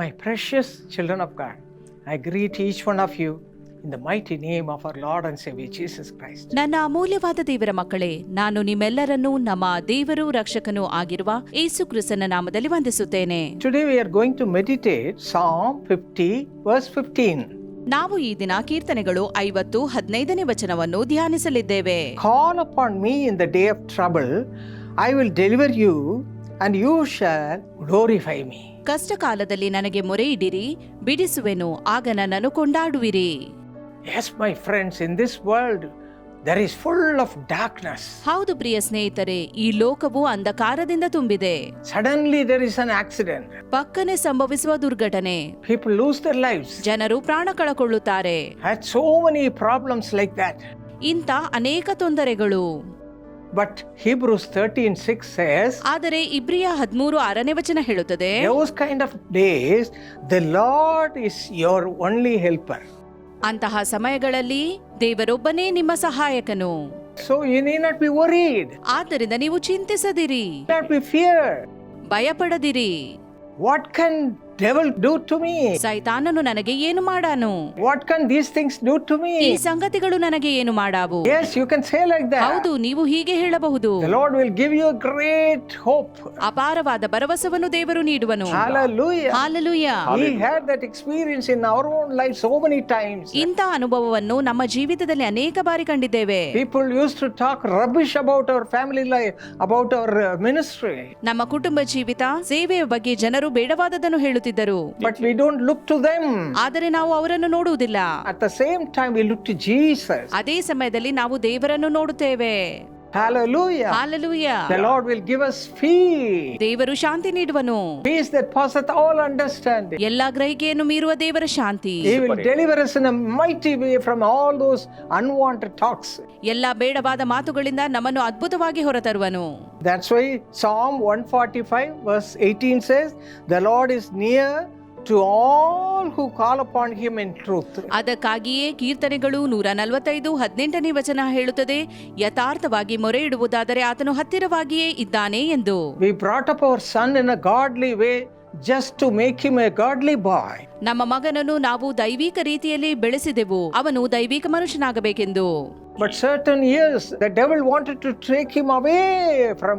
My precious children of God, I greet each one of you in the mighty name of our Lord and Savior Jesus Christ. ನನ್ನ ಅಮೂಲ್ಯವಾದ ದೇವರ ಮಕ್ಕಳೇ ನಾನು ನಿಮ್ಮೆಲ್ಲರನ್ನೂ ನಮ್ಮ ದೇವರು ರಕ್ಷಕನೂ ಆಗಿರುವ ಏಸು ಕ್ರಿಸ್ತನ ನಾಮದಲ್ಲಿ ವಂದಿಸುತ್ತೇನೆ Today we are going to meditate Psalm 50, verse 15. ನಾವು ಈ ದಿನ ಕೀರ್ತನೆಗಳು ಐವತ್ತು ಹದಿನೈದನೇ ವಚನವನ್ನು ಧ್ಯಾನಿಸಲಿದ್ದೇವೆ Call upon me in the day of trouble, I will deliver you, and you shall glorify me. ಕಷ್ಟ ಕಾಲದಲ್ಲಿ ನನಗೆ ಮೊರೆ ಇಡಿರಿ ಬಿಡಿಸುವೆನು ಆಗ ನನ್ನನ್ನು ಕೊಂಡಾಡುವಿರಿ yes my friends in this world there is full of darkness. ಹೌದು ಪ್ರಿಯ ಸ್ನೇಹಿತರೆ ಈ ಲೋಕವು ಅಂಧಕಾರದಿಂದ ತುಂಬಿದೆ suddenly there is an accident ಪಕ್ಕನೆ ಸಂಭವಿಸುವ ದುರ್ಘಟನೆ ಪೀಪಲ್ ಲೂಸ್ ದರ್ lives. ಜನರು ಪ್ರಾಣ ಕಳಕೊಳ್ಳುತ್ತಾರೆ had so many problems like that. ಇಂಥ ಅನೇಕ ತೊಂದರೆಗಳು But Hebrews 13 6 says, ಆದರೆ ಇಬ್ರಿಯ ಹದಿಮೂರು ಆರನೇ ವಚನ ಹೇಳುತ್ತದೆ Those kind of days, the Lord is your only helper. ಅಂತಹ ಸಮಯಗಳಲ್ಲಿ ದೇವರೊಬ್ಬನೇ ನಿಮ್ಮ ಸಹಾಯಕನು So you need not be worried, ಆದ್ದರಿಂದ ನೀವು ಚಿಂತಿಸದಿರಿ not be feared. ಭಯಪಡದಿರಿ What can devil do to me ಸೈತಾನನು ನನಗೆ ಏನು ಮಾಡಾನು? What can these things do to me ಈ ಸಂಗತಿಗಳು ನನಗೆ ಏನು ಮಾಡಾವು? Yes you can say like that ಹೌದು ನೀವು ಹೀಗೆ ಹೇಳಬಹುದು. The Lord will give you great hope ಅಪಾರವಾದ ಭರವಸವನ್ನು ದೇವರು ನೀಡುವನು. Hallelujah hallelujah. He had that experience in our own life so many times ಇಂತ ಅನುಭವವನ್ನು ನಮ್ಮ ಜೀವಿತದಲ್ಲಿ ಅನೇಕ ಬಾರಿ ಕಂಡಿದ್ದೇವೆ. People use to talk rubbish about our family life about our ministry ನಮ್ಮ ಕುಟುಂಬ ಜೀವಿತ ಸೇವೆಯ ಬಗ್ಗೆ ಜನರು ಬೇಡವಾದದನ್ನು ಹೇಳುತ್ತಿದ್ದಾರೆ. ಹೇಳುತ್ತಿದ್ದರು But we don't look to them. ಆದರೆ ನಾವು ಅವರನ್ನು ನೋಡುವುದಿಲ್ಲ At the same time, we look to Jesus. ಅದೇ ಸಮಯದಲ್ಲಿ ನಾವು ದೇವರನ್ನು ನೋಡುತ್ತೇವೆ Hallelujah. Hallelujah. The Lord will give us peace. ದೇವರು ಶಾಂತಿ ನೀಡುವನು Peace that passes all understanding. ಎಲ್ಲಾ ಗ್ರಹಿಕೆಯನ್ನು ಮೀರುವ ದೇವರ ಶಾಂತಿ He will deliver us in a mighty way from all those unwanted talks. ಎಲ್ಲಾ ಬೇಡವಾದ ಮಾತುಗಳಿಂದ ನಮ್ಮನ್ನು ಅದ್ಭುತವಾಗಿ ಹೊರತರುವನು That's why Psalm 145, verse 18 says, The Lord is near to all who call upon him in truth. ಅದಕ್ಕಾಗಿಯೇ ಕೀರ್ತನೆಗಳು ನೂರ ನಲವತ್ತೈದು ಹದಿನೆಂಟನೇ ವಚನ ಹೇಳುತ್ತದೆ. ಯಥಾರ್ಥವಾಗಿ ಮೊರೆ ಇಡುವುದಾದರೆ ಆತನು ಹತ್ತಿರವಾಗಿಯೇ ಇದ್ದಾನೆ ಎಂದು. We brought up our son in a godly way. Just to make him a godly boy. ನಮ್ಮ ಮಗನನ್ನು ನಾವು ದೈವಿಕ ರೀತಿಯಲ್ಲಿ ಬೆಳೆಸಿದೆವು ಅವನು ದೈವಿಕ ಮನುಷ್ಯನಾಗಬೇಕೆಂದು But certain years, the devil wanted to take him away from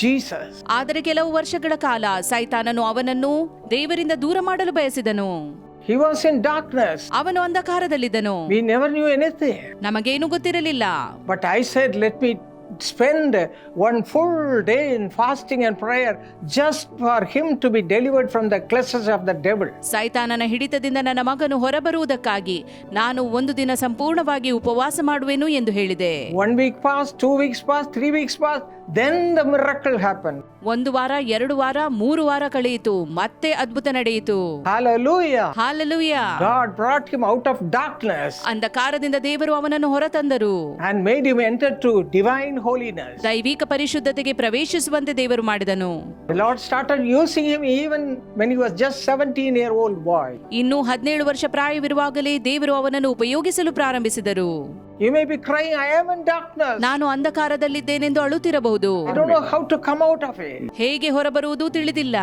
Jesus. ಆದರೆ ಕೆಲವು ವರ್ಷಗಳ ಕಾಲ ಸೈತಾನನು ಅವನನ್ನು ದೇವರಿಂದ ದೂರ ಮಾಡಲು ಬಯಸಿದನು He was in darkness. ಅವನು ಅಂಧಕಾರದಲ್ಲಿದ್ದನು We never knew anything. ನಮಗೇನು ಗೊತ್ತಿರಲಿಲ್ಲ But I said, let me spend one full day in fasting and prayer just for him to be delivered from the clutches of the devil. ಸೈತಾನನ ಹಿಡಿತದಿಂದ ನನ್ನ ಮಗನು ಹೊರಬರುವುದಕ್ಕಾಗಿ ನಾನು ಒಂದು ದಿನ ಸಂಪೂರ್ಣವಾಗಿ ಉಪವಾಸ ಮಾಡುವೆನು ಎಂದು ಹೇಳಿದೆ One week fast, two weeks fast, three weeks passed, then the miracle happen ಒಂದು ವಾರ ಎರಡು ವಾರ ಮೂರು ವಾರ ಕಳೆಯಿತು. ಮತ್ತೆ ಅದ್ಭುತ ನಡೆಯಿತು. Hallelujah. ಹಾಲಲುಯ God brought him out of darkness ಅಂಧಕಾರದಿಂದ ದೇವರು ಅವನನ್ನು ಹೊರತಂದರು. and made him enter to divine holiness. ದೈವಿಕ ಪರಿಶುದ್ಧತೆಗೆ ಪ್ರವೇಶಿಸುವಂತೆ ದೇವರು ಮಾಡಿದನು. The Lord started using him even when he was just 17 year old boy. ಇನ್ನು ಹದಿನೇಳು ವರ್ಷ ಪ್ರಾಯವಿರುವಾಗಲೇ ದೇವರು ಅವನನ್ನು ಉಪಯೋಗಿಸಲು ಪ್ರಾರಂಭಿಸಿದರು. You may be crying, I am in darkness. ನಾನು ಅಂಧಕಾರದಲ್ಲಿದ್ದೇನೆಂದು ಅಳುತ್ತಿರಬಹುದು I don't know how to come out of it. ಹೇಗೆ ಹೊರಬರುವುದು ತಿಳಿದಿಲ್ಲ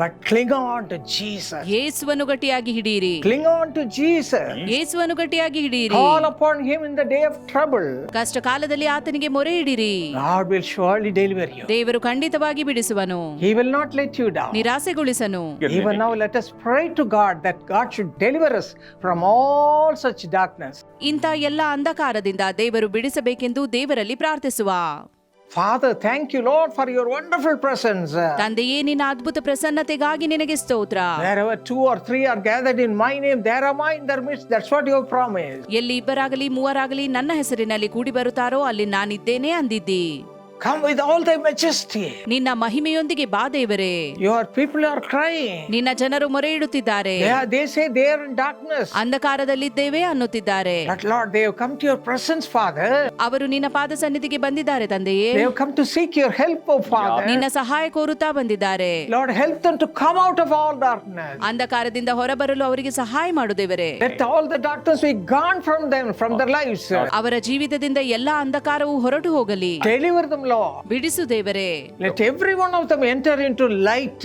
But cling on to Jesus. ಯೇಸುವನ್ನು ಗಟ್ಟಿಯಾಗಿ ಹಿಡಿಯಿರಿ Cling on to Jesus. ಯೇಸುವನ್ನು ಗಟ್ಟಿಯಾಗಿ ಹಿಡಿಯಿರಿ Call upon him in the day of trouble. ಕಷ್ಟ ಕಾಲದಲ್ಲಿ ಆತನಿಗೆ ಮೊರೆ ಇಡಿರಿ God will surely deliver you. ದೇವರು ಖಂಡಿತವಾಗಿ ಬಿಡಿಸುವನು He will not let you down. ನಿರಾಸೆಗೊಳಿಸನು Even now, let us pray to God that God should deliver us from all such darkness. ಇಂಥ ಎಲ್ಲ ಅಂಧಕಾರದಿಂದ ಅಪರಾಧದಿಂದ ದೇವರು ಬಿಡಿಸಬೇಕೆಂದು ದೇವರಲ್ಲಿ ಪ್ರಾರ್ಥಿಸುವ. Father thank you Lord for your wonderful presence ತಂದೆಯೇ ನಿನ್ನ ಅದ್ಭುತ ಪ್ರಸನ್ನತೆಗಾಗಿ ನಿನಗೆ ಸ್ತೋತ್ರ. There are 2 or 3 are gathered in my name there are my in their midst that's what you promise ಎಲ್ಲಿ ಇಬ್ಬರಾಗಲಿ ಮೂವರಾಗಲಿ ನನ್ನ ಹೆಸರಿನಲ್ಲಿ ಕೂಡಿ ಬರುತ್ತಾರೋ ಅಲ್ಲಿ ನಾನಿದ್ದೇನೆ ಅಂದಿದ್ದೀ. Come with all thy majesty. ನಿನ್ನ ಮಹಿಮೆಯೊಂದಿಗೆ ಬಾ ದೇವರೇ Your people are crying. ನಿನ್ನ ಜನರು ಮೊರೆ ಇಡುತ್ತಿದ್ದಾರೆ are, they say they are in darkness. ಅಂಧಕಾರದಲ್ಲಿದ್ದೇವೆ ಅನ್ನುತ್ತಿದ್ದಾರೆ But Lord, they have come to your presence, Father. ಅವರು ನಿನ್ನ ಪಾದ ಸನ್ನಿಧಿಗೆ ಬಂದಿದ್ದಾರೆ ತಂದೆಯೇ They have come to seek your help, O Father. ನಿನ್ನ ಸಹಾಯ ಕೋರುತ್ತಾ ಬಂದಿದ್ದಾರೆ Lord, help them to come out of all darkness. ಅಂಧಕಾರದಿಂದ ಹೊರಬರಲು ಅವರಿಗೆ ಸಹಾಯ ಮಾಡು ದೇವರೇ Let all the darkness be gone from them, from their lives. ಅವರ ಜೀವಿತದಿಂದ ella ಅಂಧಕಾರವು ಹೊರಟು ಹೋಗಲಿ Deliver them, Lord. ಬಿಡಿಸು ದೇವರೇ Let every one of them enter into light.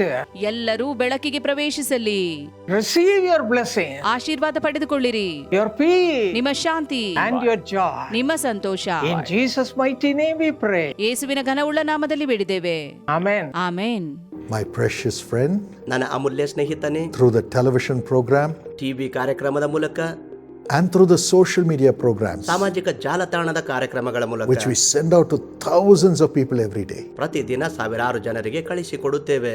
ಎಲ್ಲರೂ ಬೆಳಕಿಗೆ ಪ್ರವೇಶಿಸಲಿ Receive your blessing, ಆಶೀರ್ವಾದ ಪಡೆದುಕೊಳ್ಳಿರಿ your peace, ನಿಮ್ಮ ಶಾಂತಿ and your joy. ನಿಮ್ಮ ಸಂತೋಷ In Jesus' mighty name we pray. ಯೇಸುವಿನ ಘನವುಳ್ಳ ನಾಮದಲ್ಲಿ ಬೇಡಿದ್ದೇವೆ Amen. Amen My precious friend, ನನ್ನ ಅಮೂಲ್ಯ ಸ್ನೇಹಿತನೇ through the television program TV ಕಾರ್ಯಕ್ರಮದ ಮೂಲಕ and through the social media programs, ಸಾಮಾಜಿಕ ಜಾಲತಾಣದ ಕಾರ್ಯಕ್ರಮಗಳ ಮೂಲಕ which we send out to thousands of people every day, ಪ್ರತಿದಿನ ಸಾವಿರಾರು ಜನರಿಗೆ ಕಳಿಸಿಕೊಡುತ್ತೇವೆ